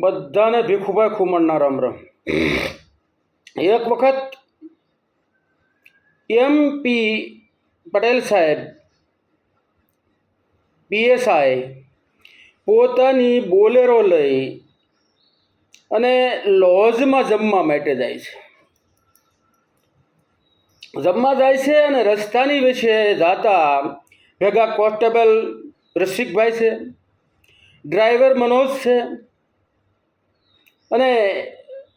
બધાને ભીખુભાઈ ખુમણના રામ રામ. એક વખત એમપી પટેલ સાહેબ પીએસઆઈ પોતાની બોલેરો લઈ અને લોજમાં જમવા માટે જાય છે. જમવા જાય છે અને રસ્તાની વિશે જાતા ભેગા કોન્સ્ટેબલ રસિકભાઈ છે, ડ્રાઈવર મનોજ છે અને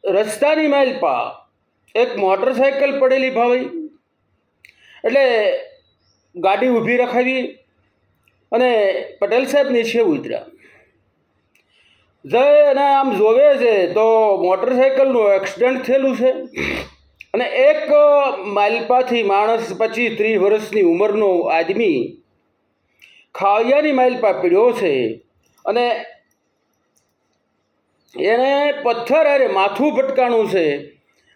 રસ્તાની માઇલ પા એક મોટરસાઇકલ પડેલી ભાવી. એટલે ગાડી ઊભી રખાવી અને પટેલ સાહેબ નીચે ઉતર્યા. જય, અને આમ જોવે છે તો મોટરસાઇકલનું એક્સિડન્ટ થયેલું છે. અને એક માઇલપાથી માણસ પચીસ ત્રીસ વર્ષની ઉંમરનો આદમી ખાવિયાની માઇલપા પીડ્યો છે. અને એને પથ્થર અરે માથું ભટકાણું છે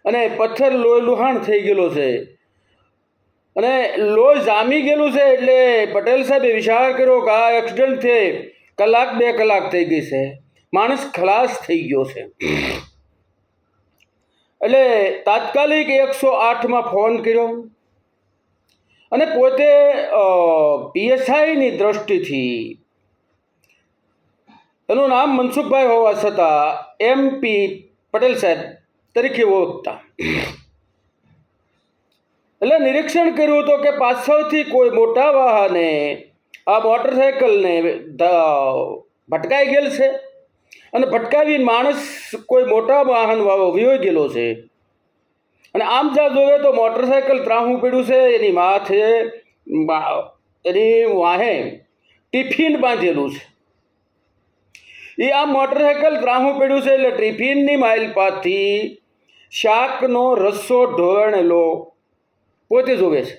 અને પથ્થર લોહી લુહાણ થઈ ગયેલો છે. અને લોહી જામી ગયેલું છે એટલે પટેલ સાહેબે વિચાર કર્યો કે આ એક્સિડન્ટ થઈ કલાક બે કલાક થઈ ગઈ છે. માણસ ખલાસ થઈ ગયો છે. એટલે તાત્કાલિક એકસો આઠમાં ફોન કર્યો અને પોતે પીએસઆઈની દ્રષ્ટિથી એનું નામ મનસુખભાઈ હોવા છતાં એમપી પટેલ સાહેબ તરીકે ઓળખતા. એટલે નિરીક્ષણ કર્યું હતું કે પાછળથી કોઈ મોટા વાહને આ મોટરસાયકલને ભટકાઈ ગયેલ છે અને ભટકાવી માણસ કોઈ મોટા વાહન વિયોઈ ગયેલો છે. અને આમ જ્યાં જોવે તો મોટરસાયકલ ત્રાહું પીડ્યું છે, એની માથે એની વાહે ટિફિન બાંધેલું છે. એ આ મોટરસાયકલ ત્રાહું પડ્યું છે એટલે ટિફિનની માઇલ પાથી શાકનો રસ્સો ઢોળણેલો પોતે જોવે છે.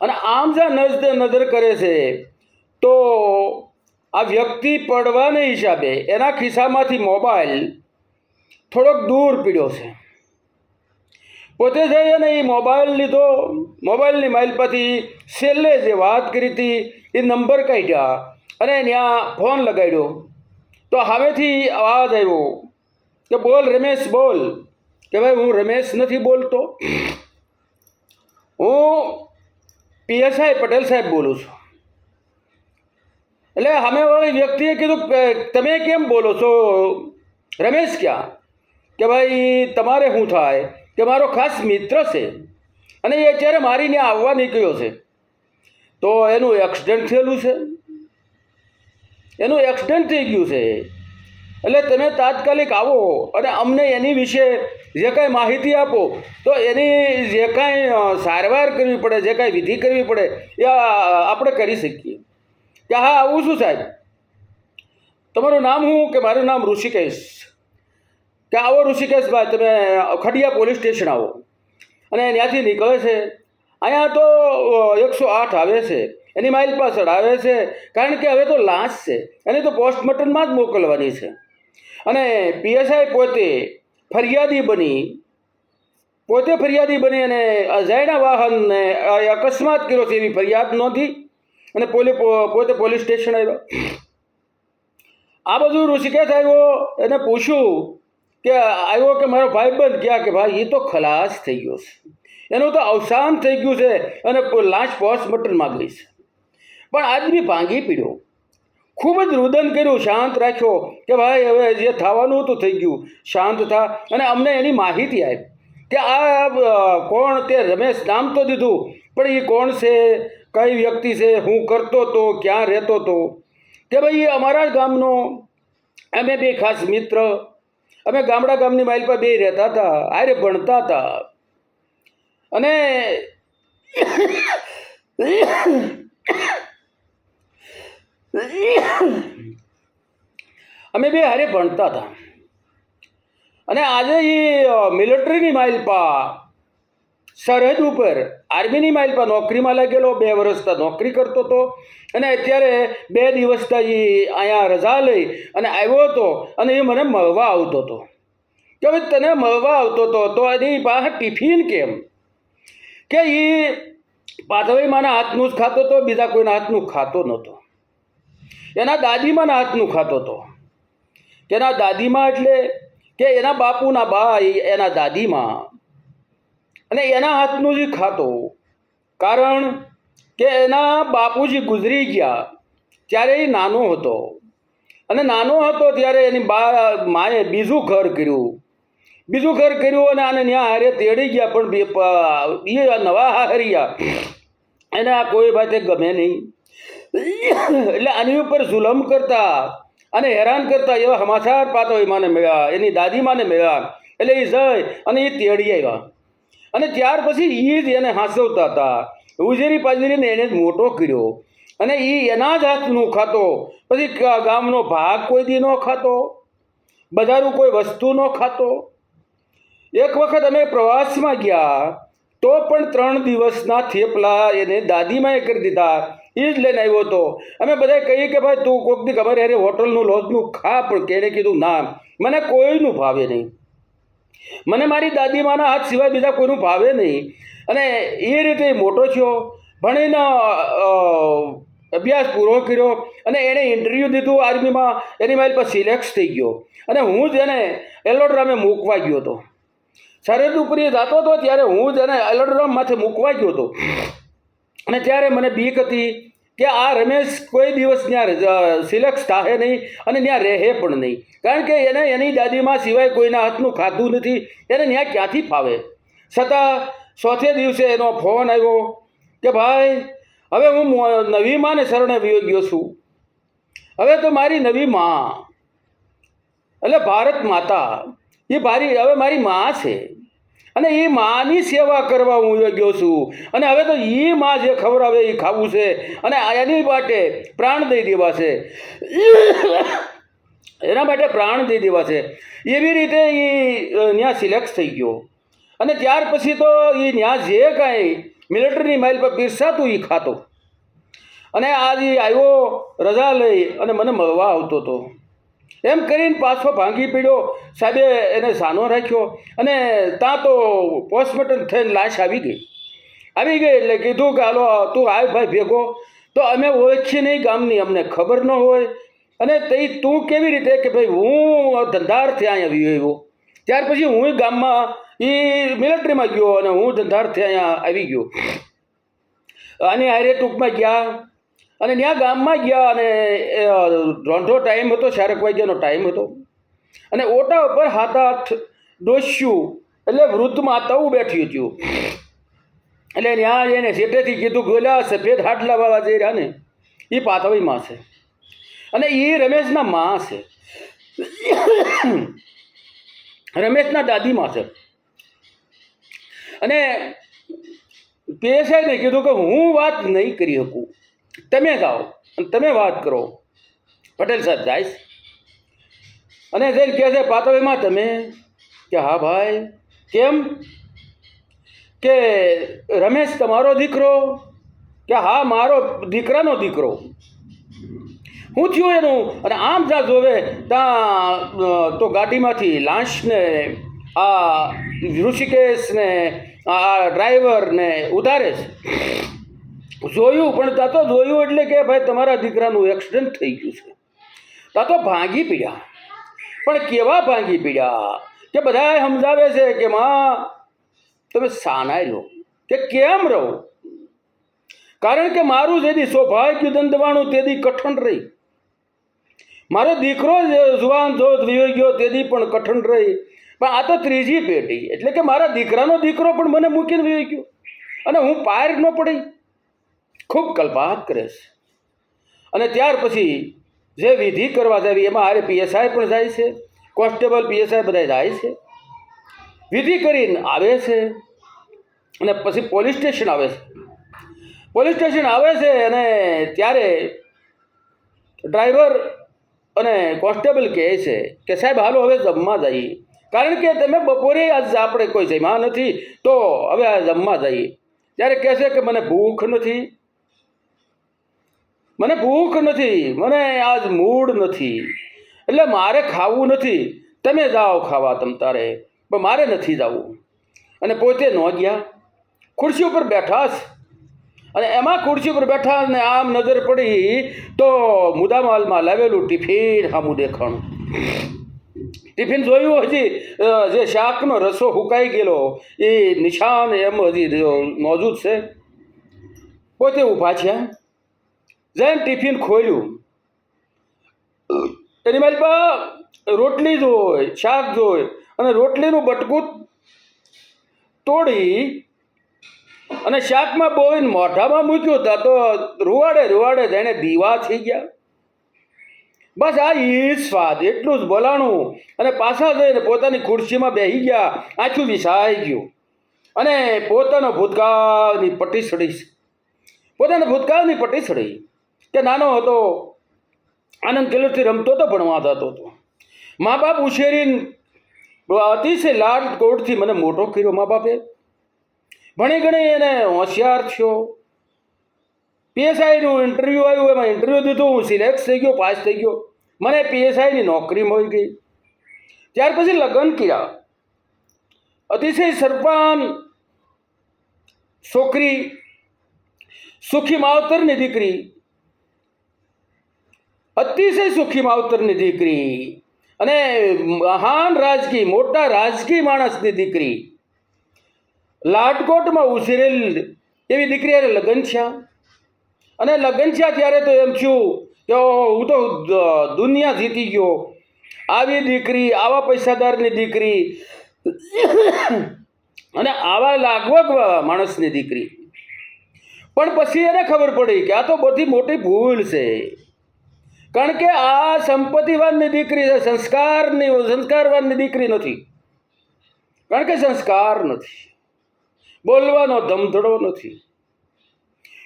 અને આમ જ્યાં નજર નજર કરે છે, તો આ વ્યક્તિ પડવાને હિસાબે એના ખિસ્સામાંથી મોબાઈલ થોડોક દૂર પીડ્યો છે. પોતે જઈ અને એ મોબાઈલ લીધો. મોબાઈલની માઇલ પરથી છેલ્લે જે વાત કરી હતી, એ નંબર કાઢ્યા. અને ત્યાં ફોન લગાડ્યો. તો હવેથી અવાજ આવ્યો કે બોલ રમેશ, બોલ. કે ભાઈ હું રમેશ નથી બોલતો. હું પીએસઆઈ પટેલ સાહેબ બોલું છું. એટલે સામેવાળી વ્યક્તિએ કીધું તમે કેમ બોલો છો? રમેશ ક્યાં? કે ભાઈ તમારે શું થાય? કે મારો ખાસ મિત્ર છે. અને એ અત્યારે મારીને આવવા નીકળ્યો છે. તો એનું એક્સિડન્ટ થયેલું છે. એનું એક્સિડન્ટ થઈ ગયું છે. એટલે તમે તાત્કાલિક આવો અને અમને એની વિશે જે કાંઈ માહિતી આપો, તો એની જે કાંઈ સારવાર કરવી પડે, જે કાંઈ વિધિ કરવી પડે, એ આપણે કરી શકીએ. કે હા, આવું શું સાહેબ? તમારું નામ શું? કે મારું નામ ઋષિકેશ? કે આવો ઋષિકેશભાઈ તમે ખડિયા પોલીસ સ્ટેશન આવો. અને ત્યાંથી નીકળે છે. અહીંયા તો એકસો આઠ આવે છે. એની માઇલ પાછળ આવે છે. કારણ કે હવે તો લાશ છે. એને તો પોસ્ટમોર્ટમમાં જ મોકલવાની છે. અને પીએસઆઈ પોતે ફરિયાદી બની. પોતે ફરિયાદી બની અને અજાયણા વાહનને અકસ્માત કર્યો છે એવી ફરિયાદ નોંધી અને પોલે પોતે પોલીસ સ્ટેશન આવ્યો. આ બધું ઋષિકેશ આવ્યો. એને પૂછ્યું કે આવ્યો કે મારો ભાઈબંધ ગયા કે ભાઈ એ તો ખલાસ થઈ ગયો છે. એનું તો અવસાન થઈ ગયું છે અને લાશ પોસ્ટમોર્ટમમાં ગઈ છે. પણ આદમી ભાંગી પીડ્યો. ખૂબ જ રુદન કર્યું, શાંત રાખ્યો કે ભાઈ હવે જે થવાનું હતું થઈ ગયું, શાંત થા. અને અમને એની માહિતી આપી કે આ કોણ તે રમેશ નામ તો દીધું, પણ એ કોણ છે, કઈ વ્યક્તિ છે, હું કરતો હતો ક્યાં રહેતો હતો કે ભાઈ એ અમારા ગામનો, અમે બે ખાસ મિત્ર, અમે ગામડા ગામની માઇલ પર બે રહેતા હતા આરે ભણતા હતા. અને અમે બે હારે ભણતા હતા. અને આજે એ મિલિટરીની માઇલ પા, સરહદ ઉપર આર્મીની માઇલ પર નોકરીમાં લાગેલો, બે વર્ષથી નોકરી કરતો હતો અને અત્યારે બે દિવસથી એ અહીંયા રજા લઈ અને આવ્યો હતો અને એ મને મળવા આવતો હતો. કે હવે તને મળવા આવતો હતો તો એની પાસે ટિફિન કેમ? કે એ પાથવીમાંના માના હાથનું જ ખાતો હતો બીજા કોઈના હાથનું ખાતો નહોતો. એના દાદીમાના હાથનું ખાતો હતો તેના દાદીમાં એટલે કે એના બાપુના ભાઈ એના દાદીમાં. અને એના હાથનું જ ખાતો. કારણ કે એના બાપુજી ગુજરી ગયા ત્યારે એ નાનો હતો. અને નાનો હતો ત્યારે એની બા, માએ બીજું ઘર કર્યું. બીજું ઘર કર્યું અને આને ત્યાં હારે તેડી ગયા પણ એ નવા હાર્યા એને આ કોઈ ભાઈ ગમે નહીં. એટલે આની ઉપર જુલમ કરતા અને હેરાન કરતા એવા સમાચાર પાતો માને મળ્યા, એની દાદીમાને મળ્યા. એટલે એ જઈ અને એ તેડી આવ્યા. અને ત્યાર પછી એ જ એને હાંસવતા હતા. ઉજેરી પાજરીને એને જ મોટો કર્યો. અને એ એના જ હાથનું ખાતો. પછી ગામનો ભાગ કોઈ દી ન ખાતો. બધાનું કોઈ વસ્તુ ન ખાતો. એક વખત અમે પ્રવાસમાં ગયા, તો પણ ત્રણ દિવસના થેપલા એને દાદીમાએ કરી દીધા. એ જ લઈને આવ્યો હતો. અમે બધા કહીએ કે ભાઈ, તું કોઈકની ખબર અરે હોટલનું લોજનું ખા, પણ કેણે કીધું, ના, મને કોઈનું ભાવે નહીં. મને મારી દાદીમાના હાથ સિવાય બીજા કોઈનું ભાવે નહીં. અને એ રીતે મોટો થયો. ભણીને અભ્યાસ પૂરો કર્યો અને એણે ઇન્ટરવ્યૂ દીધું આર્મીમાં. એની મારી પર સિલેક્ટ થઈ ગયો. અને હું જ એને એલોડ્રામે મૂકવા ગયો હતો. સરહદ ઉપર જતો હતો, ત્યારે હું જ એને એલોડ્રામ મૂકવા ગયો હતો. અને ત્યારે મને બીક હતી કે આ રમેશ કોઈ દિવસ ત્યાં સિલેક્ટ થાય નહીં અને ત્યાં રહે પણ નહીં. કારણ કે એને એની દાદીમાં સિવાય કોઈના હાથનું ખાધું નથી. એને ત્યાં ક્યાંથી ફાવે? છતાં ચોથે દિવસે એનો ફોન આવ્યો કે ભાઈ, હવે હું નવી માને શરણે વિયો ગયો છું. હવે તો મારી નવી માં, એટલે ભારત માતા, એ મારી હવે મારી માં છે. અને એ માની સેવા કરવા હું ગયો છું. અને હવે તો એ માં જે ખવડાવે એ ખાવું છે. અને એની માટે પ્રાણ દઈ દેવા છે. એના માટે પ્રાણ દઈ દેવા છે. એવી રીતે એ ત્યાં સિલેક્ટ થઈ ગયો. અને ત્યાર પછી તો એ ત્યાં જે કાંઈ મિલિટરીની માઇલ પર પીરસાતું એ ખાતો. અને આજ આવ્યો રજા લઈ અને મને મળવા આવતો હતો એમ કરીને પાછો ભાંગી પીડ્યો. સાહેબે એને સાનો રાખ્યો અને ત્યાં તો પોસ્ટમોર્ટમ થઈને લાશ આવી ગઈ. આવી ગઈ એટલે કીધું કે, હાલો, તું આવ ભાઈ ભેગો. તો અમે ઓળખીએ નહીં ગામની, અમને ખબર ન હોય. અને તે તું કેવી રીતે કે, ભાઈ, હું ધંધારથી અહીંયા ગયો ત્યાર પછી હું ગામમાં એ મિલિટરીમાં ગયો અને હું ધંધારથી અહીંયા આવી ગયો. અને હારે ટૂંકમાં ગયા. અને ત્યાં ગામમાં ગયા અને રોંઢો ટાઈમ હતો, ચારક વાગ્યાનો ટાઈમ હતો. અને ઓટા ઉપર હાથ હાથ ડોસ્યું. એટલે વૃદ્ધ માતાઓ બેઠી હતું. એટલે ત્યાં એને શેઠેથી કીધું ઓલા, સફેદ હાટલા વાળા જે રહ્યા ને એ પાથવી માં છે. અને એ રમેશના માં છે. રમેશના દાદીમાં છે. અને પીએસઆઈને કીધું કે હું વાત નહીં કરી શકું. તમે જાઓ અને તમે વાત કરો. પટેલ સાહેબ જાય અને જઈને કહે છે પાતળીમાં તમે, કે હા ભાઈ, કેમ? કે રમેશ તમારો દીકરો, કે હા મારો દીકરાનો દીકરો. હું થયું એનું? અને આમ જ્યાં જોવે, ત્યાં તો ગાડીમાંથી લાંશને આ ઋષિકેશને, આ ડ્રાઈવરને ઉતારે છે. જોયું, પણ તા તો જોયું એટલે કે ભાઈ તમારા દીકરાનું એક્સિડન્ટ થઈ ગયું છે. તા તો ભાંગી પીડ્યા. પણ કેવા ભાંગી પીડ્યા? કે બધા સમજાવે છે કે માં, તમે સાના લો. કે કેમ રહો? કારણ કે મારું જેથી સૌભાગ્ય દંડવાણું તેદી કઠણ રહી. મારો દીકરો જુવાન જો વિયો ગયો તેદી પણ કઠણ રહી. પણ આ તો ત્રીજી પેઢી. એટલે કે મારા દીકરાનો દીકરો પણ મને મૂકીને વિયો ગયો. અને હું પાર ન પડી. ખૂબ કલ્પાત કરે છે. અને ત્યાર પછી જે વિધિ કરવા જાવી એમાં હારે પીએસઆઈ પણ જાય છે, કોન્સ્ટેબલ પીએસઆઈ બધા જાય છે. વિધિ કરીને આવે છે અને પછી પોલીસ સ્ટેશન આવે છે. પોલીસ સ્ટેશન આવે છે અને ત્યારે ડ્રાઈવર અને કોન્સ્ટેબલ કહે છે કે સાહેબ, હાલો હવે જમવા જઈએ. કારણ કે તમે બપોરે આજ આપણે કોઈ જમ્યા નથી, તો હવે આ જમવા જઈએ. ત્યારે કહે છે કે મને ભૂખ નથી. મને ભૂખ નથી, મને આજ મૂડ નથી. એટલે મારે ખાવું નથી. તમે જાઓ ખાવા તમ તારે, પણ મારે નથી જવું. અને પોતે ન ગયા. ખુરશી ઉપર બેઠા છે. અને એમાં ખુરશી ઉપર બેઠા ને આમ નજર પડી તો મુદામાલમાં લાવેલું ટિફિન સામું દેખાણું. ટિફિન જોયું હજી જે શાકનો રસો હુકાઈ ગયેલો, એ નિશાન એમ હજી મોજૂદ છે. પોતે ઊભા છે. જેમ ટિફિન ખોલ્યું. એની મારી પા રોટલી જોઈ, શાક જોઈ અને રોટલીનું બટકું તોડી અને શાકમાં બોઈને મોઢામાં મૂક્યું. હતા તો રૂવાડે રૂવાડે જાણે દીવા થઈ ગયા. બસ આ ઈ સ્વાદ, એટલું જ બોલાણું. અને પાછા જઈને પોતાની ખુરશીમાં બેસી ગયા. આછું વિસાઈ ગયું. અને પોતાનો ભૂતકાળની પટ્ટી સડી. પોતાના ભૂતકાળની પટ્ટી સડી. કે નાનો હતો, આનંદ કિલોથી રમતો હતો ભણવા જતો હતો. મા બાપ ઉછેરીને અતિશય લાડ કોટથી મને મોટો કર્યો મા બાપે. ભણી ગણી એને હોશિયાર થયો. પીએસઆઈનું ઇન્ટરવ્યૂ આવ્યું, એમાં ઇન્ટરવ્યૂ દીધું, હું સિલેક્ટ થઈ ગયો પાસ થઈ ગયો. મને પીએસઆઈની નોકરી મળી ગઈ. ત્યાર પછી લગ્ન કર્યા. અતિશય સરપાન છોકરી, સુખી માવતરની દીકરી. અતિશય સુખી માવતરની દીકરી અને મહાન રાજકી મોટા રાજકી માણસની દીકરી. લાટકોટમાં ઉછરેલ એવી દીકરી હારે લગ્ન થયા અને લગ્ન થયા ત્યારે તો એમ થયું કે હું તો દુનિયા જીતી ગયો. આવી દીકરી, આવા પૈસાદારની દીકરી અને આવા લાગવગ માણસની દીકરી. પણ પછી એને ખબર પડી કે આ તો બધી મોટી ભૂલ છે. કારણ કે આ સંપત્તિવાદની દીકરી છે, સંસ્કારની સંસ્કારવાદની દીકરી નથી. કારણ કે સંસ્કાર નથી. બોલવાનો ધમધડો નથી.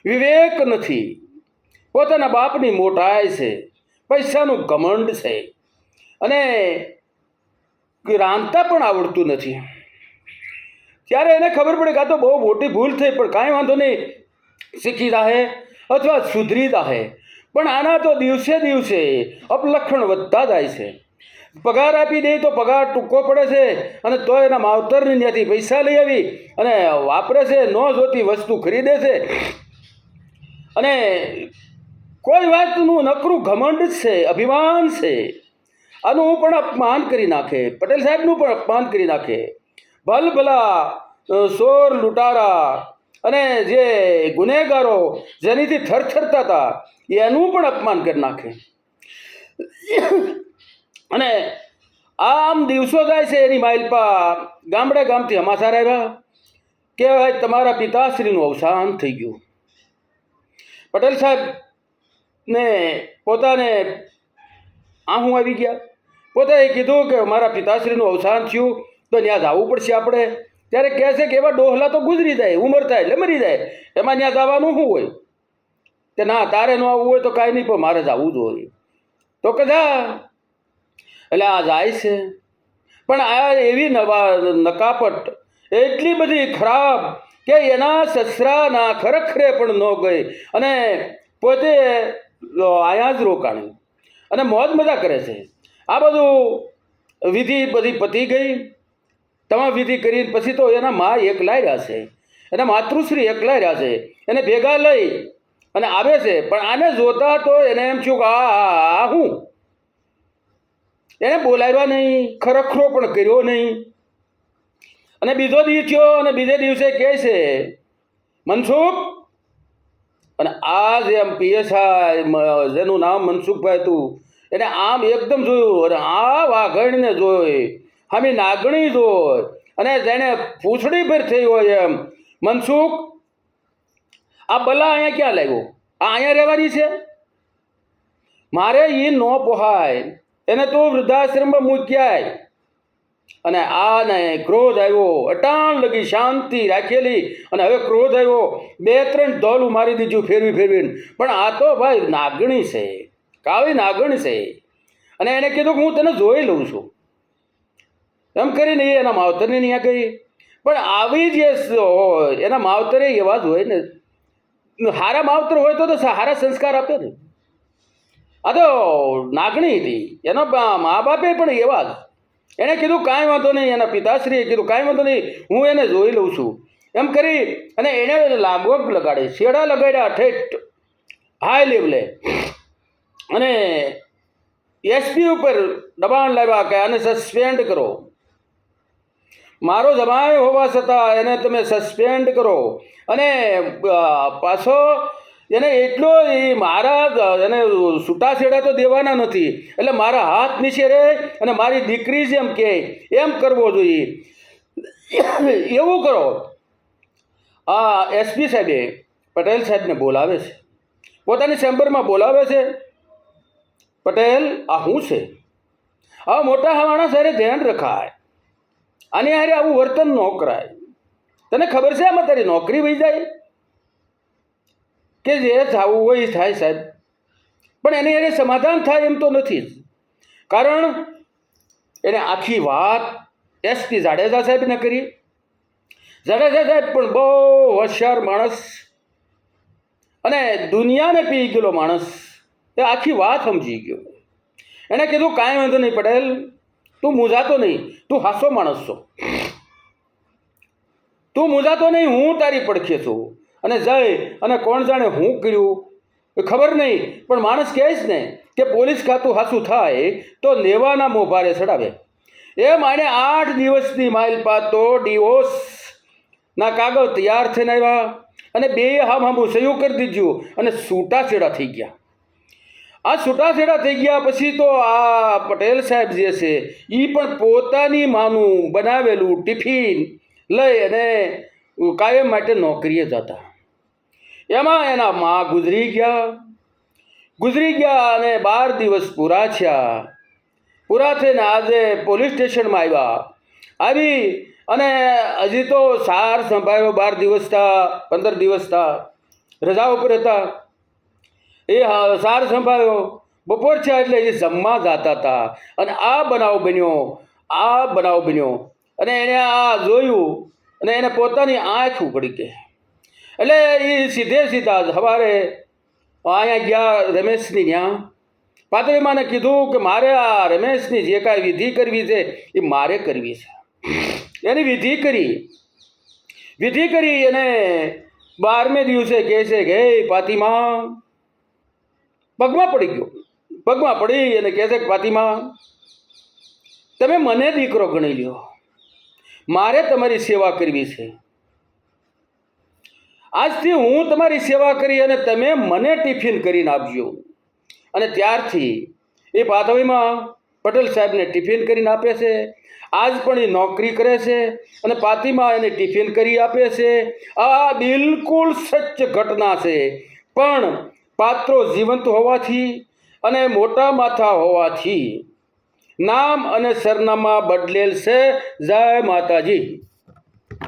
વિવેક નથી. પોતાના બાપની મોટાઈ છે, પૈસાનું ઘમંડ છે. અને રાંધતા પણ આવડતું નથી. ત્યારે એને ખબર પડે કે તો બહુ મોટી ભૂલ થઈ, પણ કાંઈ વાંધો નહીં. શીખી જાહે અથવા સુધરી જાહે. પણ આના તો દિવસે દિવસે અપલક્ષણ વધતા જાય છે. પગાર આપી દે તો પગાર ટૂંકો પડે છે અને તો એના માવતરની ત્યાંથી પૈસા લઈ આવી અને વાપરે છે, ન જોતી વસ્તુ ખરીદે છે. અને કોઈ વાતનું નકરું ઘમંડ છે, અભિમાન છે. આનું પણ અપમાન કરી નાખે. પટેલ સાહેબનું પણ અપમાન કરી નાખે. ભલ ભલા સોર, લૂંટારા અને જે ગુનેગારો જેનીથી થરથરતા હતા, એનું પણ અપમાન કરી નાખે. અને આમ દિવસો જાય છે એની માઇલપા ગામડે ગામથી હમાસા રહ્યા કે ભાઈ તમારા પિતાશ્રીનું અવસાન થઈ ગયું. પટેલ સાહેબ ને પોતાને આહું આવી ગયા. પોતે કીધું કે મારા પિતાશ્રીનું અવસાન થયું, તો ત્યાં જવું પડશે આપણે. ત્યારે કહે છે કે એવા ડોહલા તો ગુજરી જાય, ઉંમર થાય એટલે મરી જાય. એમાં ત્યાં જવાનું શું હોય? કે ના, તારે ન આવવું હોય તો કાંઈ નહીં, પણ મારે જવું જોઈએ તો કદા એટલે આ જાય છે. પણ આ એવી નવા નકાપટ, એટલી બધી ખરાબ કે એના સસરાના ખરેખરે પણ ન ગઈ. અને પોતે આયા જ રોકાણી. અને મોજ મજા કરે છે. આ બધું વિધિ બધી પતી ગઈ. તમામ વિધિ કરીને પછી તો એના મા એકલાય રહ્યા છે એના માતૃશ્રી એકલાય રહ્યા છે એને ભેગા લઈ અને આવે છે. પણ આને જોતા તો એને એમ થયું કે આ હું? એને બોલાવ્યા નહીં. ખરખરો પણ કર્યો નહીં. અને બીજો દિવસ થયો અને બીજે દિવસે કહે છે, મનસુખ, અને આ જે એમ પીએસઆઈ જેનું નામ મનસુખભાઈ હતું. એને આમ એકદમ જોયું અને આ વાઘણને જોઈ. હામી નાગણી જોઈ અને જેને પૂંછડી ફેર થઈ હોય એમ. મનસુખ, આ બલા અહીંયા ક્યાં લાગ્યો? આ અહીંયા રહેવાની છે? મારે એ ન પોહાય. એને તો વૃદ્ધાશ્રમમાં મૂક્યાય. અને આને ક્રોધ આવ્યો. અટાણ લગી શાંતિ રાખેલી. અને હવે ક્રોધ આવ્યો. બે ત્રણ ધોલું મારી દીધું ફેરવી ફેરવીને. પણ આ તો ભાઈ નાગણી છે. કાવી નાગણી છે. અને એને કીધું કે હું તને જોઈ લઉં છું. એમ કરીને એ એના માવતરને ત્યાં ગઈ પણ આવી જે એના માવતરે એવા જ હોય ને હારા માવતર હોય તો તો સારા સંસ્કાર આપે ને. આ તો નાગણી હતી. એનો મા બાપે પણ એવા જ. એણે કીધું, કાંઈ વાંધો નહીં, એના પિતાશ્રીએ કીધું, કાંઈ વાંધો નહીં, હું એને જોઈ લઉં છું. એમ કરી, અને એણે લાંબો લગાડે શેડા લગાડ્યા, ઠેઠ હાઈ લેવલે અને એસપી ઉપર દબાણ લાવ્યા કે આને સસ્પેન્ડ કરો. મારો જમાય હોવા છતાં એને તમે સસ્પેન્ડ કરો. અને પાછો એને એટલો એ મારા એને છૂટાછેડા તો દેવાના નથી. એટલે મારા હાથ નીચે રહે અને મારી દીકરી જેમ કહે એમ કરવો જોઈએ. એવું કરો. આ એસપી સાહેબે પટેલ સાહેબને બોલાવે છે. પોતાની ચેમ્બરમાં બોલાવે છે. પટેલ, આ શું છે? આ મોટા માણસ સારે ધ્યાન રખાય. આની હારે આવું વર્તન ન કરાય. તને ખબર છે આમાં તારી નોકરી વહી જાય? કે જે થવું હોય એ થાય સાહેબ. પણ એની હારે સમાધાન થાય એમ તો નથી કારણ એને આખી વાત એસપી જાડેજા સાહેબને કરી. જાડેજા સાહેબ પણ બહુ હોશિયાર માણસ અને દુનિયાને પી ગયેલો માણસ. એ આખી વાત સમજી ગયો. એણે કીધું કાંઈ વાંધો નહીં, પટેલ. તું મૂંઝાતો નહીં. તું હાસો માણસ છો. તું મૂંઝાતો નહીં, હું તારી પડખે છું. અને જય, અને કોણ જાણે હું કર્યું? ખબર નહીં, પણ માણસ કહે છે ને કે પોલીસ ખાતું હાસું થાય તો લેવાના મોભારે ચડાવે. એ માણે આઠ દિવસની માઇલ પાતો ડિવોર્સ ના કાગળ તૈયાર થઈને આવ્યા અને બે હામ હામું સહયોગ કરી દીધું અને છૂટાછેડા થઈ ગયા. આ છૂટાછેડા થઈ ગયા પછી તો આ પટેલ સાહેબ જે છે એ પણ પોતાની માનું બનાવેલું ટિફિન લઈ અને કાયમ માટે નોકરીએ જતા. એમાં એના મા ગુજરી ગયા. ગુજરી ગયા અને બાર દિવસ પૂરા થયા. પૂરા થઈને આજે પોલીસ સ્ટેશનમાં આવ્યા. આવી અને હજી તો સાર સંભાળ્યો બાર દિવસ હતા પંદર દિવસ હતા રજા ઉપર હતા. એ સાર સંભાળ્યો. બપોર છે એટલે એ જમવા જતા હતા અને આ બનાવ બન્યો. આ બનાવ બન્યો. અને એણે આ જોયું. અને એને પોતાની આંખ ઉગડી કે એટલે એ સીધે સીધા સવારે અહીંયા ગયા રમેશની ત્યાં. પાતળીમાને કીધું કે મારે આ રમેશની જે કાંઈ વિધિ કરવી છે, એ મારે કરવી છે. એની વિધિ કરી. વિધિ કરી અને બારમે દિવસે કહે છે કે, હે પાતીમા પગમાં પડી ગયો. પગમાં પડી અને કહે છે કે પાતીમા તમે મને દીકરો ગણી લ્યો. મારે તમારી સેવા કરવી છે. આજથી હું તમારી સેવા કરી અને તમે મને ટિફિન કરીને આપજો. અને ત્યારથી એ પાથવીમાં પટેલ સાહેબને ટિફિન કરીને આપે છે. આજ પણ એ નોકરી કરે છે અને પાતીમાં એને ટિફિન કરી આપે છે. આ બિલકુલ સચ્ચ ઘટના છે. પણ પાત્રો જીવંત હોવાથી અને મોટા માથા હોવાથી. નામ અને સરનામા બદલેલ છે. જય માતાજી.